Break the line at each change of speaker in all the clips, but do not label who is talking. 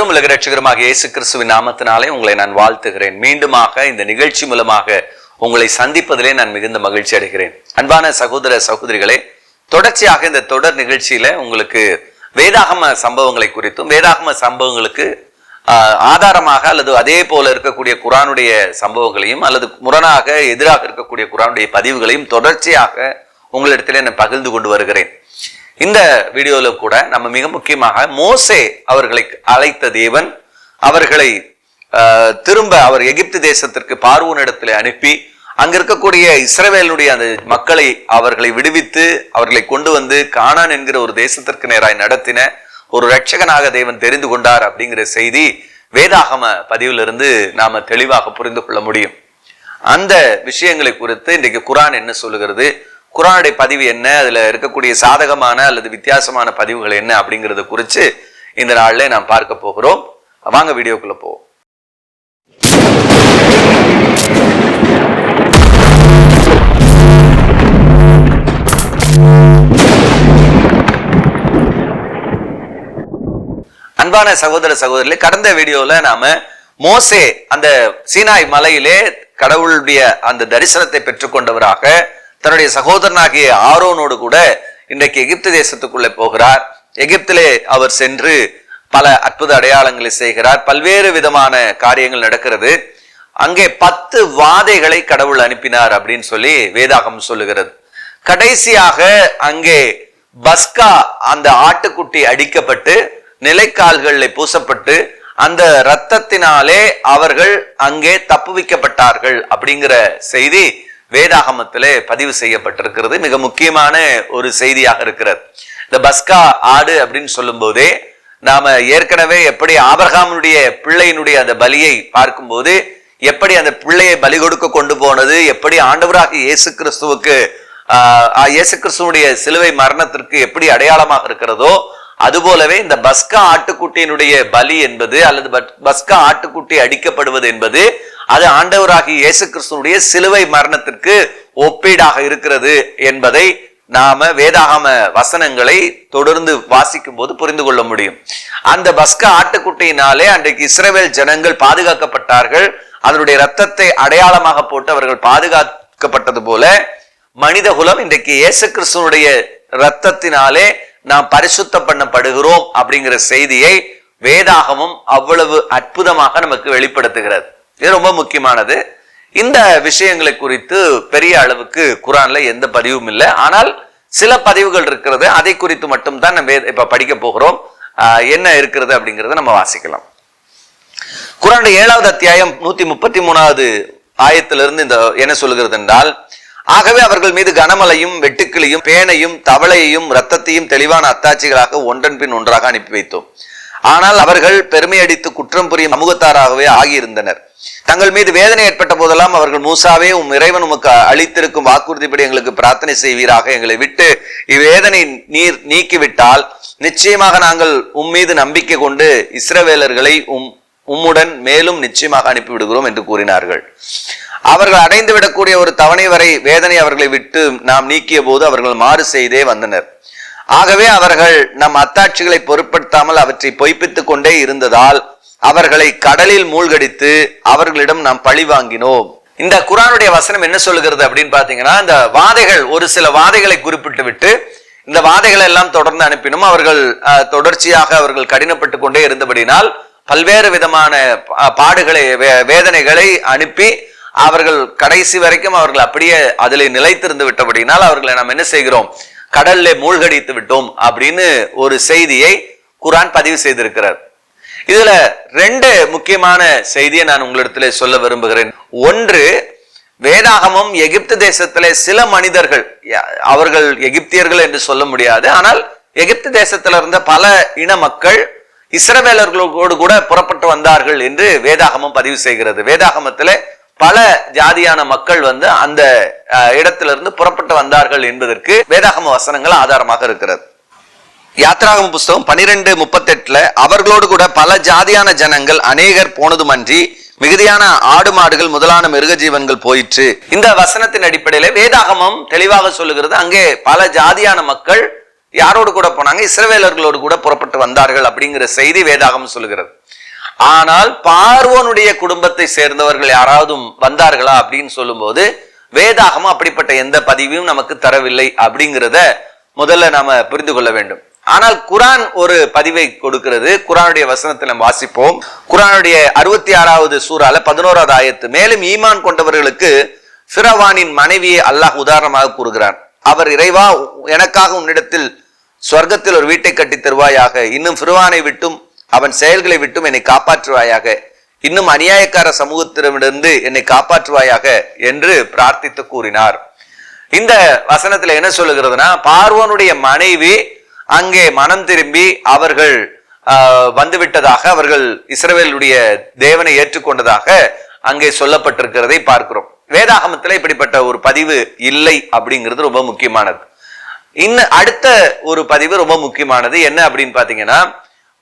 ஆண்டவரும் உலக ரட்சகருமாக இயேசு கிறிஸ்துவின் நாமத்தினாலே உங்களை நான் வாழ்த்துகிறேன். மீண்டுமாக இந்த நிகழ்ச்சி மூலமாக உங்களை சந்திப்பதிலே நான் மிகுந்த மகிழ்ச்சி அடைகிறேன். அன்பான சகோதர சகோதரிகளே தொடர்ச்சியாக இந்த தொடர் நிகழ்ச்சியில உங்களுக்கு வேதாகம சம்பவங்களை குறித்தும் வேதாகம சம்பவங்களுக்கு ஆதாரமாக அல்லது அதே போல இருக்கக்கூடிய குரானுடைய சம்பவங்களையும் அல்லது முரணாக எதிராக இருக்கக்கூடிய குரானுடைய பதிவுகளையும் தொடர்ச்சியாக உங்களிடத்திலே நான் பகிர்ந்து கொண்டு வருகிறேன். இந்த வீடியோவில் கூட நம்ம மிக முக்கியமாக மோசே அவர்களை அழைத்த தேவன் அவர்களை திரும்ப அவர் எகிப்து தேசத்திற்கு பார்வோனிடத்தில் அனுப்பி அங்க இருக்கக்கூடிய இஸ்ரவேலுடைய அந்த மக்களை அவர்களை விடுவித்து அவர்களை கொண்டு வந்து காணான் என்கிற ஒரு தேசத்திற்கு நேராய் நடத்தின ஒரு ரட்சகனாக தேவன் தெரிந்து கொண்டார் அப்படிங்கிற செய்தி வேதாகம பதிவிலிருந்து நாம தெளிவாக புரிந்து கொள்ள முடியும். அந்த விஷயங்களை குறித்து இன்றைக்கு குரான் என்ன சொல்லுகிறது? குரானுடைய பதிவு என்ன? அதில் இருக்கக்கூடிய சாதகமான அல்லது வித்தியாசமான பதிவுகள் என்ன அப்படிங்கிறத குறித்து இந்த நாளில் நாம் பார்க்க போகிறோம். வாங்க வீடியோக்குள்ள போவோம். அன்பான சகோதர சகோதரிகளே கடந்த வீடியோவில் நாம மோசே அந்த சீனாய் மலையிலே கடவுளுடைய அந்த தரிசனத்தை பெற்றுக்கொண்டவராக தன்னுடைய சகோதரனாகிய ஆரோனோடு கூட இன்றைக்கு எகிப்து தேசத்துக்குள்ளே போகிறார். எகிப்திலே அவர் சென்று பல அற்புத அடையாளங்களை செய்கிறார். பல்வேறு விதமான காரியங்கள் நடக்கிறது. அங்கே பத்து வாதைகளை கடவுள் அனுப்பினார் அப்படின்னு சொல்லி வேதாகம் சொல்லுகிறது. கடைசியாக அங்கே பஸ்கா அந்த ஆட்டுக்குட்டி அடிக்கப்பட்டு நிலைக்கால்களில் பூசப்பட்டு அந்த இரத்தத்தினாலே அவர்கள் அங்கே தப்புவிக்கப்பட்டார்கள் அப்படிங்கிற செய்தி வேதாகமத்திலே பதிவு செய்யப்பட்டிருக்கிறது. மிக முக்கியமான ஒரு செய்தியாக இருக்கிறது. இந்த பஸ்கா ஆடு அப்படின்னு சொல்லும் போதே நாம ஏற்கனவே எப்படி ஆபரகாமனுடைய பிள்ளையினுடைய அந்த பலியை பார்க்கும்போது எப்படி அந்த பிள்ளையை பலி கொடுக்க கொண்டு போனது எப்படி ஆண்டவராக இயேசு கிறிஸ்துவுக்கு இயேசு கிறிஸ்துவனுடைய சிலுவை மரணத்திற்கு எப்படி அடையாளமாக இருக்கிறதோ அதுபோலவே இந்த பஸ்கா ஆட்டுக்குட்டியினுடைய பலி என்பது அல்லது பட்- பஸ்கா ஆட்டுக்குட்டி அடிக்கப்படுவது என்பது அது ஆண்டவராகிய இயேசு கிறிஸ்துவனுடைய சிலுவை மரணத்திற்கு ஒப்பீடாக இருக்கிறது என்பதை நாம வேதாகம வசனங்களை தொடர்ந்து வாசிக்கும் போது புரிந்து கொள்ள முடியும். அந்த பஸ்க ஆட்டுக்குட்டியினாலே அன்றைக்கு இஸ்ரேவேல் ஜனங்கள் பாதுகாக்கப்பட்டார்கள். அதனுடைய ரத்தத்தை அடையாளமாக போட்டு அவர்கள் பாதுகாக்கப்பட்டது போல மனித குலம் இன்றைக்கு இயேசு கிறிஸ்துவனுடைய ரத்தத்தினாலே நாம் பரிசுத்த பண்ணப்படுகிறோம் அப்படிங்கிற செய்தியை வேதாகமும் அவ்வளவு அற்புதமாக நமக்கு வெளிப்படுத்துகிறது. இது ரொம்ப முக்கியமானது. இந்த விஷயங்களை குறித்து பெரிய அளவுக்கு குரான்ல எந்த பதிவும் இல்லை. ஆனால் சில பதிவுகள் இருக்கிறது. அதை குறித்து மட்டும் தான் நம்ம இப்ப படிக்க போகிறோம். ஆஹ் என்ன இருக்கிறது அப்படிங்கறத நம்ம வாசிக்கலாம். குரானுடைய ஏழாவது அத்தியாயம் நூத்தி முப்பத்தி மூணாவது ஆயத்திலிருந்து இந்த என்ன சொல்லுகிறது என்றால் ஆகவே அவர்கள் மீது கனமலையும் வெட்டுக்கிளியும் பேனையும் தவளையையும் ரத்தத்தையும் தெளிவான அத்தாட்சிகளாக ஒன்றன் பின் ஒன்றாக அனுப்பி வைத்தோம். ஆனால் அவர்கள் பெருமையடித்து குற்றம் புரியும் சமூகத்தாராகவே ஆகியிருந்தனர். தங்கள் மீது வேதனை ஏற்பட்ட போதெல்லாம் அவர்கள் மூசாவே உம் இறைவன் உமக்கு அளித்திருக்கும் வாக்குறுதிப்படி எங்களுக்கு பிரார்த்தனை செய்வீராக. எங்களை விட்டு இவ்வேதனை நீர் நீக்கிவிட்டால் நிச்சயமாக நாங்கள் உம் மீது நம்பிக்கை கொண்டு இஸ்ரவேலர்களை உம் உம்முடன் மேலும் நிச்சயமாக அனுப்பிவிடுகிறோம் என்று கூறினார்கள். அவர்கள் அடைந்து விடக்கூடிய ஒரு தவணை வரை வேதனை அவர்களை விட்டு நாம் நீக்கிய போது அவர்கள் மாறு செய்தே வந்தனர். ஆகவே அவர்கள் நம் அத்தாட்சிகளை பொருட்படுத்தாமல் அவற்றை பொய்ப்பித்துக் கொண்டே இருந்ததால் அவர்களை கடலில் மூழ்கடித்து அவர்களிடம் நாம் பழி வாங்கினோம். இந்த குரானுடைய வசனம் என்ன சொல்லுகிறது அப்படின்னு பாத்தீங்கன்னா இந்த வாதைகள் ஒரு சில வாதைகளை குறிப்பிட்டு விட்டு இந்த வாதைகளை எல்லாம் தொடர்ந்து அனுப்பினும். அவர்கள் அஹ், தொடர்ச்சியாக அவர்கள் கடினப்பட்டு கொண்டே இருந்தபடினால் பல்வேறு விதமான பாடுகளை வே- வேதனைகளை அனுப்பி அவர்கள் கடைசி வரைக்கும் அவர்கள் அப்படியே அதில் நிலைத்திருந்து விட்டபடினால் அவர்களை நாம் என்ன செய்கிறோம்? கடல்ல மூழ்கடித்து விட்டோம் அப்படின்னு ஒரு செய்தியை குரான் பதிவு செய்திருக்கிறார். இதுல ரெண்டு முக்கியமான செய்தியை நான் உங்களிடத்துல சொல்ல விரும்புகிறேன். ஒன்று வேதாகமம் எகிப்து தேசத்திலே சில மனிதர்கள் அவர்கள் எகிப்தியர்கள் என்று சொல்ல முடியாது. ஆனால் எகிப்து தேசத்துல இருந்த பல இன மக்கள் இஸ்ரவேலர்களோடு கூட புறப்பட்டு வந்தார்கள் என்று வேதாகமம் பதிவு செய்கிறது. வேதாகமத்திலே பல ஜாதியான மக்கள் வந்து அந்த இடத்திலிருந்து புறப்பட்டு வந்தார்கள் என்பதற்கு வேதாகம வசனங்கள் ஆதாரமாக இருக்கிறது. யாத்ராகம புஸ்தகம் பனிரெண்டு முப்பத்தெட்டுல அவர்களோடு கூட பல ஜாதியான ஜனங்கள் அநேகர் போனதுமன்றி மிகுதியான ஆடு மாடுகள் முதலான மிருக ஜீவன்கள் போயிற்று. இந்த வசனத்தின் அடிப்படையில வேதாகமம் தெளிவாக சொல்லுகிறது. அங்கே பல ஜாதியான மக்கள் யாரோடு கூட போனாங்க இஸ்ரவேலர்களோடு கூட புறப்பட்டு வந்தார்கள் அப்படிங்கிற செய்தி வேதாகம் சொல்லுகிறது. ஆனால் பார்வோனுடைய குடும்பத்தை சேர்ந்தவர்கள் யாராவது வந்தார்களா அப்படின்னு சொல்லும்போது வேதாகமும் அப்படிப்பட்ட எந்த பதிவையும் நமக்கு தரவில்லை அப்படிங்கிறத முதல்ல நாம புரிந்து கொள்ள வேண்டும். ஆனால் குரான் ஒரு பதிவை கொடுக்கிறது. குரானுடைய வசனத்தை நம்ம வாசிப்போம். குரானுடைய அறுபத்தி ஆறாவது சூறால பதினோராவது ஆயத்து மேலும் ஈமான் கொண்டவர்களுக்கு ஃபிரவானின் மனைவியை அல்லாஹ் உதாரணமாக கூறுகிறான். அவர் இறைவா எனக்காக உன்னிடத்தில் சொர்க்கத்தில் ஒரு வீட்டை கட்டி தருவாயாக இன்னும் ஃபிரவானை விட்டும் அவன் செயல்களை விட்டும் என்னை காப்பாற்றுவாயாக. இன்னும் அநியாயக்கார சமூகத்திடமிருந்து என்னை காப்பாற்றுவாயாக என்று பிரார்த்தித்து கூறினார். இந்த வசனத்துல என்ன சொல்லுகிறதுனா பார்வோனுடைய மனைவி அங்கே மனம் திரும்பி அவர்கள் வந்துவிட்டதாக அவர்கள் இஸ்ரவேலுடைய தேவனை ஏற்றுக்கொண்டதாக அங்கே சொல்லப்பட்டிருக்கிறதை பார்க்கிறோம். வேதாகமத்தில் இப்படிப்பட்ட ஒரு பதிவு இல்லை அப்படிங்கிறது ரொம்ப முக்கியமானது. இன்னும் அடுத்த ஒரு பதிவு ரொம்ப முக்கியமானது. என்ன அப்படின்னு பாத்தீங்கன்னா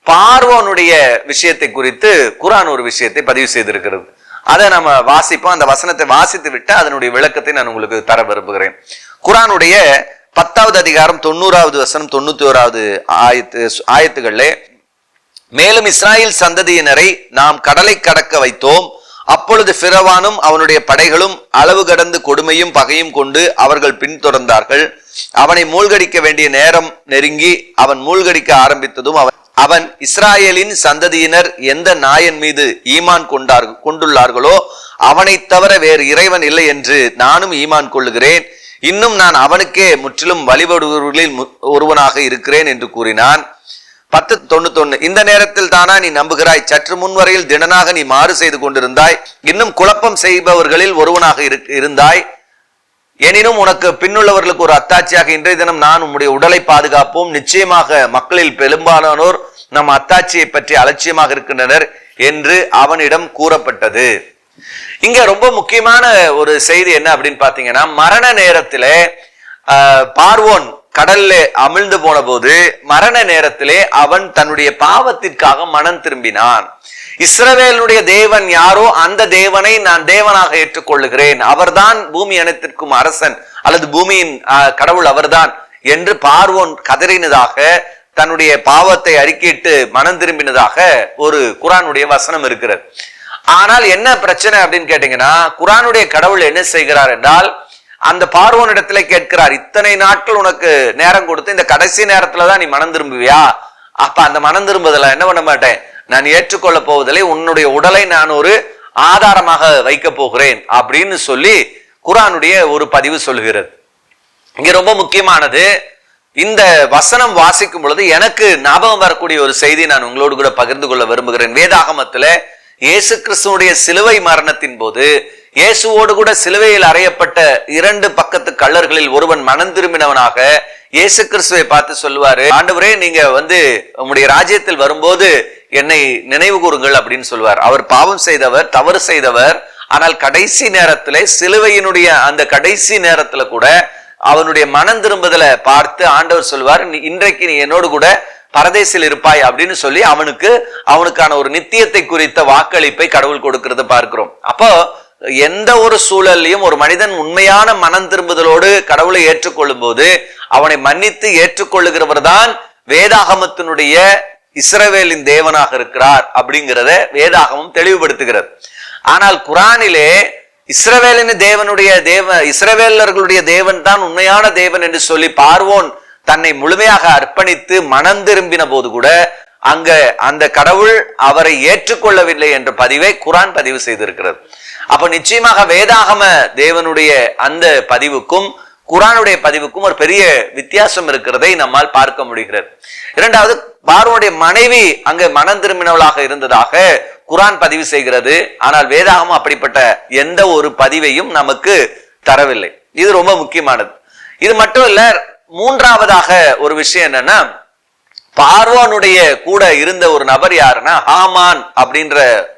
பார்வோனுடைய விஷயத்தை குறித்து குரான் ஒரு விஷயத்தை பதிவு செய்திருக்கிறது. அதை நம்ம வாசிப்போம். அந்த வசனத்தை வாசித்து விட்டு அதனுடைய விளக்கத்தை நான் உங்களுக்கு தர விரும்புகிறேன். குரானுடைய பத்தாவது அதிகாரம் தொண்ணூறாவது வசனம் தொண்ணூத்தி ஓராவது ஆயத்து ஆயத்துகள்ல மேலும் இஸ்ராயேல் சந்ததியினரை நாம் கடலை கடக்க வைத்தோம். அப்பொழுது பிறவானும் அவனுடைய படைகளும் அளவு கடந்து கொடுமையும் பகையும் கொண்டு அவர்கள் பின்தொடர்ந்தார்கள். அவனை மூழ்கடிக்க வேண்டிய நேரம் நெருங்கி அவன் மூழ்கடிக்க ஆரம்பித்ததும் அவன் அவன் இஸ்ராயேலின் சந்ததியினர் எந்த நாயன் மீது ஈமான் கொண்டார் கொண்டுள்ளார்களோ அவனை தவிர வேறு இறைவன் இல்லை என்று நானும் ஈமான் கொள்ளுகிறேன். இன்னும் நான் அவனுக்கே முற்றிலும் வழிபடுபவர்களில் ஒருவனாக இருக்கிறேன் என்று கூறினான். பத்து தொண்ணூத்தொன்னு. இந்த நேரத்தில் தானா நீ நம்புகிறாய்? சற்று முன்வரையில் திடனாக நீ மாறு செய்து கொண்டிருந்தாய். இன்னும் குழப்பம் செய்பவர்களில் ஒருவனாக இருந்தாய். எனினும் உனக்கு பின்னுள்ளவர்களுக்கு ஒரு அத்தாட்சியாக இன்றைய தினம் நான் உம்முடைய உடலை பாதுகாப்போம். நிச்சயமாக மக்களில் பெரும்பாலானோர் நம் அத்தாட்சியை பற்றி அலட்சியமாக இருக்கின்றனர் என்று அவனிடம் கூறப்பட்டது. இங்க ரொம்ப முக்கியமான ஒரு செய்தி என்ன அப்படின்னு பாத்தீங்கன்னா மரண நேரத்தில் பார்வோன் கடல்ல அமிழ்ந்து போன போது மரண நேரத்திலே அவன் தன்னுடைய பாவத்திற்காக மனம் திரும்பினான். இஸ்ரவேலுடைய தேவன் யாரோ அந்த தேவனை நான் தேவனாக ஏற்றுக்கொள்ளுகிறேன். அவர்தான் பூமி அனைத்திற்கும் அரசன் அல்லது பூமியின் கடவுள் அவர்தான் என்று பார்வோன் கதறினதாக தன்னுடைய பாவத்தை அறிக்கையிட்டு மனம் திரும்பினதாக ஒரு குரானுடைய வசனம் இருக்கிறது. ஆனால் என்ன பிரச்சனை அப்படின்னு கேட்டீங்கன்னா குரானுடைய கடவுள் என்ன செய்கிறார் என்றால் அந்த பார்வோனிடத்துல கேட்கிறார் இத்தனை நாட்கள் உனக்கு நேரம் கொடுத்து இந்த கடைசி நேரத்துல தான் நீ மனம் திரும்புவியா? அப்ப அந்த மனம் திரும்புதல என்ன பண்ண மாட்டேன்? நான் ஏற்றுக்கொள்ள போவதில்லை உன்னுடைய உடலை நான் ஒரு ஆதாரமாக வைக்க போகிறேன் அப்படின்னு சொல்லி குரானுடைய ஒரு பதிவு சொல்கிறது இங்க ரொம்ப முக்கியமானது இந்த வசனம் வாசிக்கும் பொழுது எனக்கு ஞாபகம் வரக்கூடிய ஒரு செய்தி நான் உங்களோடு கூட பகிர்ந்து கொள்ள விரும்புகிறேன். வேதாகமத்துல இயேசு கிறிஸ்துவனுடைய சிலுவை மரணத்தின் போது இயேசுவோடு கூட சிலுவையில் அறையப்பட்ட இரண்டு பக்கத்து கள்ளர்களில் ஒருவன் மனம் திரும்பினவனாக இயேசு கிறிஸ்துவை பார்த்து சொல்லுவாரு ஆண்டவரே நீங்க வந்து உங்களுடைய ராஜ்யத்தில் வரும்போது என்னை நினைவு கூறுங்கள் அப்படின்னு சொல்லுவார் அவர் பாவம் செய்தவர் தவறு செய்தவர். ஆனால் கடைசி நேரத்துல சிலுவையினுடைய அந்த கடைசி நேரத்துல கூட அவனுடைய மனம் திரும்புதலை பார்த்து ஆண்டவர் சொல்வார் "நீ இன்றைக்கு நீ என்னோடு கூட பரதேசில் இருப்பாய் அப்படின்னு சொல்லி அவனுக்கு அவனுக்கான ஒரு நித்தியத்தை குறித்த வாக்களிப்பை கடவுள் கொடுக்கறத பார்க்கிறோம். அப்போ எந்த ஒரு சூழல்லையும் ஒரு மனிதன் உண்மையான மனம் திரும்புதலோடு கடவுளை ஏற்றுக்கொள்ளும் போது அவனை மன்னித்து ஏற்றுக்கொள்ளுகிறவர் தான் வேதாகமத்தினுடைய இஸ்ரவேலின் தேவனாக இருக்கிறார் அப்படிங்கிறத வேதாகமும் தெளிவுபடுத்துகிறது. ஆனால் குரானிலே இஸ்ரவேலின் தேவனுடைய தேவ இஸ்ரவேலர்களுடைய தேவன் தான் உண்மையான தேவன் என்று சொல்லி பார்வோன் தன்னை முழுமையாக அர்ப்பணித்து மனம் திரும்பின போது கூட அங்க அந்த கடவுள் அவரை ஏற்றுக்கொள்ளவில்லை என்ற பதிவை குரான் பதிவு செய்திருக்கிறது. அப்ப நிச்சயமாக வேதாகம தேவனுடைய அந்த பதிவுக்கும் குரானுடைய பதிவுக்கும் ஒரு பெரிய வித்தியாசம் இருக்கிறதை நம்மால் பார்க்க முடிகிறது. இரண்டாவது பார்வனுடைய மனைவி அங்கு மனம் திரும்பினவளாக இருந்ததாக குரான் பதிவு செய்கிறது. ஆனால் வேதாகமும் அப்படிப்பட்ட எந்த ஒரு பதிவையும் நமக்கு தரவில்லை. இது ரொம்ப முக்கியமானது. இது மட்டும் இல்ல மூன்றாவதாக ஒரு விஷயம் என்னன்னா பார்வோனுடைய கூட இருந்த ஒரு நபர் யாருன்னா ஹாமான் அப்படின்ற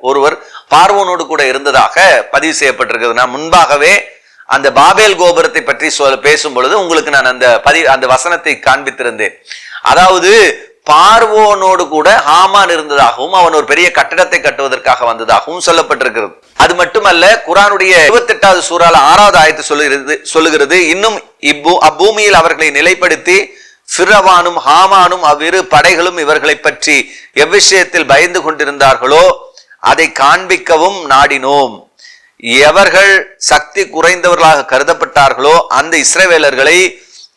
ஒருவர் பார்வோனோடு கூட இருந்ததாக பதிவு செய்யப்பட்டிருக்கிறது. நான் முன்பாகவே அந்த பாபேல் கோபுரத்தை பற்றி சொல்ல பேசும் பொழுது உங்களுக்கு நான் அந்த பதி அந்த வசனத்தை காண்பித்திருந்தேன். அதாவது பார்வோனோடு கூட ஹாமான் இருந்ததாகவும் அவன் ஒரு பெரிய கட்டடத்தை கட்டுவதற்காக வந்ததாகவும் சொல்லப்பட்டிருக்கிறது. அது மட்டுமல்ல குரானுடைய இருபத்தி எட்டாவது சூறால ஆறாவது ஆயத்து சொல்லுகிறது சொல்லுகிறது இன்னும் இப்பூ அப்பூமியில் அவர்களை நிலைப்படுத்தி ஃபிரவானும் ஹாமானும் அவ்விரு படைகளும் இவர்களை பற்றி எவ்விஷயத்தில் பயந்து கொண்டிருந்தார்களோ அதை காண்பிக்கவும் நாடினோம். எவர்கள் சக்தி குறைந்தவர்களாக கருதப்பட்டார்களோ அந்த இஸ்ரவேலர்களை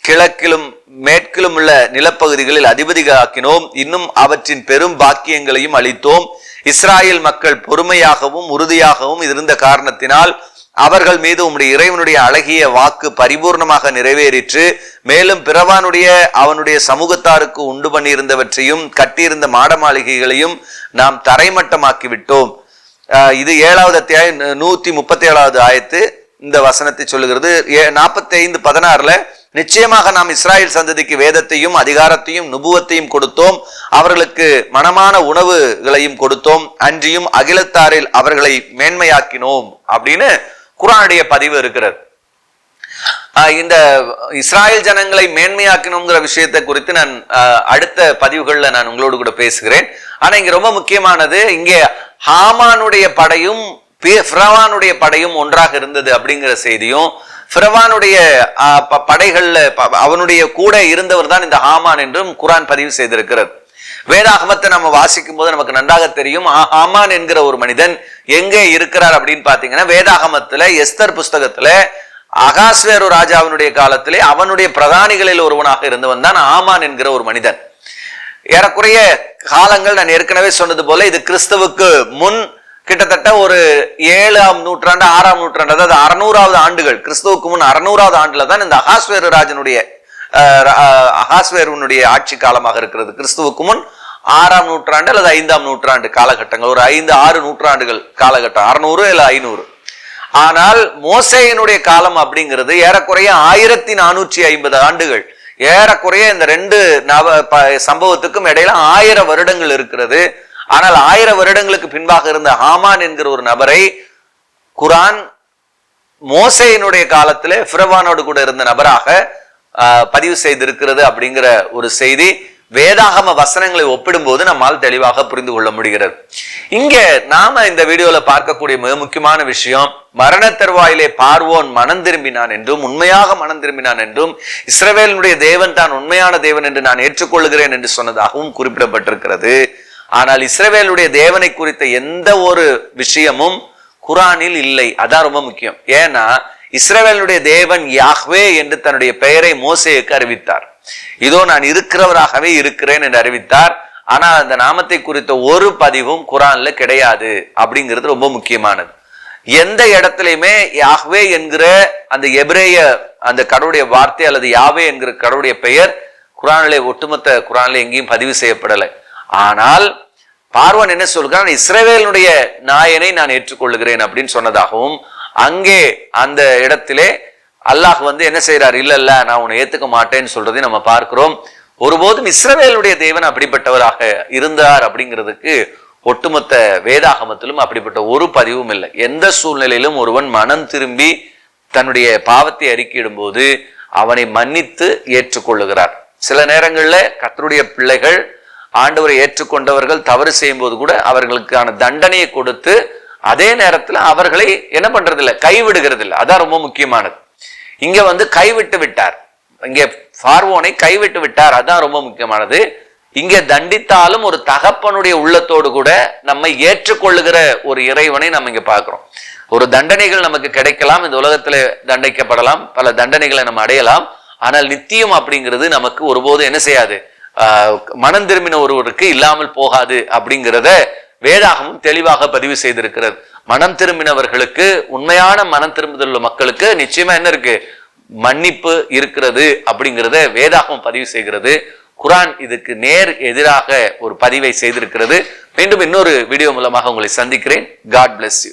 கிழக்கிலும் மேற்கிலும் உள்ள நிலப்பகுதிகளில் அதிபதிகளாக்கினோம். இன்னும் அவற்றின் பெரும் பாக்கியங்களையும் அளித்தோம். இஸ்ராயல் மக்கள் பொறுமையாகவும் உறுதியாகவும் இருந்த காரணத்தினால் அவர்கள் மீது உம்முடைய இறைவனுடைய அழகிய வாக்கு பரிபூர்ணமாக நிறைவேறிற்று. மேலும் பிறவானுடைய அவனுடைய சமூகத்தாருக்கு உண்டு பண்ணியிருந்தவற்றையும் கட்டியிருந்த மாட மாளிகைகளையும் நாம் தரைமட்டமாக்கி விட்டோம் இது ஏழாவது அத்தியாயம் நூத்தி முப்பத்தி ஏழாவது ஆயத்து. இந்த வசனத்தை சொல்லுகிறது. நாற்பத்தி ஐந்து பதினாறுல நிச்சயமாக நாம் இஸ்ராயல் சந்ததிக்கு வேதத்தையும் அதிகாரத்தையும் நுபுவத்தையும் கொடுத்தோம். அவர்களுக்கு மனமான உணவுகளையும் கொடுத்தோம். அன்றியும் அகிலத்தாரில் அவர்களை மேன்மையாக்கினோம் அப்படின்னு குரானுடைய பதிவு இருக்கிறது. இந்த இஸ்ராயல் ஜனங்களை மேன்மையாக்கணுங்கிற விஷயத்தை குறித்து நான் அடுத்த பதிவுகளில் நான் உங்களோடு கூட பேசுகிறேன். ஆனா இங்க ரொம்ப முக்கியமானது இங்கே ஹாமானுடைய படையும் ஃபிரவானுடைய படையும் ஒன்றாக இருந்தது அப்படிங்கிற செய்தியும் ஃபிரவானுடைய ஆஹ், படைகள்ல அவனுடைய கூட இருந்தவர் தான் இந்த ஹாமான் என்றும் குரான் பதிவு செய்திருக்கிறது. வேதாகமத்தை நம்ம வாசிக்கும் போது நமக்கு நன்றாக தெரியும் ஹாமான் என்கிற ஒரு மனிதன் எங்கே இருக்கிறார் அப்படின்னு பாத்தீங்கன்னா வேதாகமத்துல எஸ்தர் புஸ்தகத்துல அகாஸ்வேரு ராஜாவினுடைய காலத்திலே அவனுடைய பிரதானிகளில் ஒருவனாக இருந்தவன் தான் ஆமான் என்கிற ஒரு மனிதன். ஏறக்குறைய காலங்கள் நான் ஏற்கனவே சொன்னது போல இது கிறிஸ்துவுக்கு முன் கிட்டத்தட்ட ஒரு ஏழாம் நூற்றாண்டு ஆறாம் நூற்றாண்டு அதாவது அறுநூறாவது ஆண்டுகள் கிறிஸ்துவுக்கு முன் அறுநூறாவது ஆண்டுல தான் இந்த அகாஸ்வேரு ராஜனுடைய அகாஸ்வேருனுடைய ஆட்சி காலமாக இருக்கிறது. கிறிஸ்துவுக்கு முன் ஆறாம் நூற்றாண்டு அல்லது ஐந்தாம் நூற்றாண்டு காலகட்டங்கள் ஒரு ஐந்து ஆறு நூற்றாண்டுகள் காலகட்டம் அறுநூறு இல்லை ஐநூறு. ஆனால் மோசையினுடைய காலம் அப்படிங்கிறது ஏறக்குறைய ஆயிரத்தி நானூற்றி ஐம்பது ஆண்டுகள். ஏறக்குறைய இந்த ரெண்டு நவ ப- சம்பவத்துக்கும் இடையில ஆயிரம் வருடங்கள் இருக்கிறது. ஆனால் ஆயிரம் வருடங்களுக்கு பின்பாக இருந்த ஹாமான் என்கிற ஒரு நபரை குரான் மோசையினுடைய காலத்திலே ஃபிரவானோடு கூட இருந்த நபராக பதிவு செய்திருக்கிறது அப்படிங்கிற ஒரு செய்தி. வேதாகம வசனங்களை ஒப்பிடும்போது நம்மால் தெளிவாக புரிந்து கொள்ள முடிகிறது. இங்க நாம இந்த வீடியோல பார்க்கக்கூடிய மிக முக்கியமான விஷயம் மரண தருவாயிலே பார்வோன் மனம் திரும்பினான் என்றும் உண்மையாக மனம் திரும்பினான் என்றும் இஸ்ரவேலினுடைய தேவன் தான் உண்மையான தேவன் என்று நான் ஏற்றுக்கொள்கிறேன் என்று சொன்னதாகவும் குறிப்பிடப்பட்டிருக்கிறது. ஆனால் இஸ்ரவேலுடைய தேவனை குறித்த எந்த ஒரு விஷயமும் குரானில் இல்லை. அதான் ரொம்ப முக்கியம். ஏன்னா இஸ்ரவேலுடைய தேவன் யாஹ்வே என்று தன்னுடைய பெயரை மோசேக்கு அறிவித்தார். இதோ நான் இருக்கிறவராகவே இருக்கிறேன் என்று அறிவித்தார். ஆனால் அந்த நாமத்தை குறித்த ஒரு பதிவும் குரான்ல கிடையாது அப்படிங்கிறது ரொம்ப முக்கியமானது. எந்த இடத்துலையுமே யாகவே என்கிற அந்த எபிரேய அந்த கடவுளுடைய வார்த்தை அல்லது யாவே என்கிற கடவுளுடைய பெயர் குரானிலே ஒட்டுமொத்த குரானிலே எங்கேயும் பதிவு செய்யப்படலை. ஆனால் பார்வன் என்ன சொல்கிறான்? இஸ்ரவேலுடைய நாயனை நான் ஏற்றுக்கொள்ளுகிறேன் அப்படின்னு சொன்னதாகவும் அங்கே அந்த இடத்திலே அல்லாஹ் வந்து என்ன செய்கிறார் இல்ல இல்ல நான் உன்னை ஏத்துக்க மாட்டேன்னு சொல்றதை நம்ம பார்க்கிறோம். ஒருபோதும் இஸ்ரவேலுடைய தேவன் அப்படிப்பட்டவராக இருந்தார் அப்படிங்கிறதுக்கு ஒட்டுமொத்த வேதாகமத்திலும் அப்படிப்பட்ட ஒரு பதிவும் இல்லை. எந்த சூழ்நிலையிலும் ஒருவன் மனம் திரும்பி தன்னுடைய பாவத்தை அறிக்கையிடும் போது அவனை மன்னித்து ஏற்றுக்கொள்ளுகிறார். சில நேரங்களில் கத்தருடைய பிள்ளைகள் ஆண்டவரை ஏற்றுக்கொண்டவர்கள் தவறு செய்யும்போது கூட அவர்களுக்கான தண்டனையை கொடுத்து அதே நேரத்தில் அவர்களை என்ன பண்றதில்லை? இல்ல கைவிடுகிறது அதான் ரொம்ப முக்கியமானது. இங்க வந்து கைவிட்டு விட்டார். இங்கே பார்வோனை கைவிட்டு விட்டார். அதான் ரொம்ப முக்கியமானது. இங்கே தண்டித்தாலும் ஒரு தகப்பனுடைய உள்ளத்தோடு கூட நம்மை ஏற்றுக்கொள்ளுகிற ஒரு இறைவனை நம்ம இங்கே பார்க்குறோம். ஒரு தண்டனைகள் நமக்கு கிடைக்கலாம். இந்த உலகத்தில் தண்டிக்கப்படலாம். பல தண்டனைகளை நம்ம அடையலாம். ஆனால் நித்தியம் அப்படிங்கிறது நமக்கு ஒருபோது என்ன செய்யாது? மனம் திரும்பின ஒருவருக்கு இல்லாமல் போகாது அப்படிங்கிறத வேதாகமும் தெளிவாக பதிவு செய்திருக்கிறது. மனம் திரும்பினவர்களுக்கு உண்மையான மனம் திரும்புதல் உள்ள மக்களுக்கு நிச்சயமா என்ன இருக்கு? மன்னிப்பு இருக்கிறது அப்படிங்கிறத வேதாகம் பதிவு செய்கிறது. குரான் இதுக்கு நேர் எதிராக ஒரு பதிவை செய்திருக்கிறது. மீண்டும் இன்னொரு வீடியோ மூலமாக உங்களை சந்திக்கிறேன். God bless you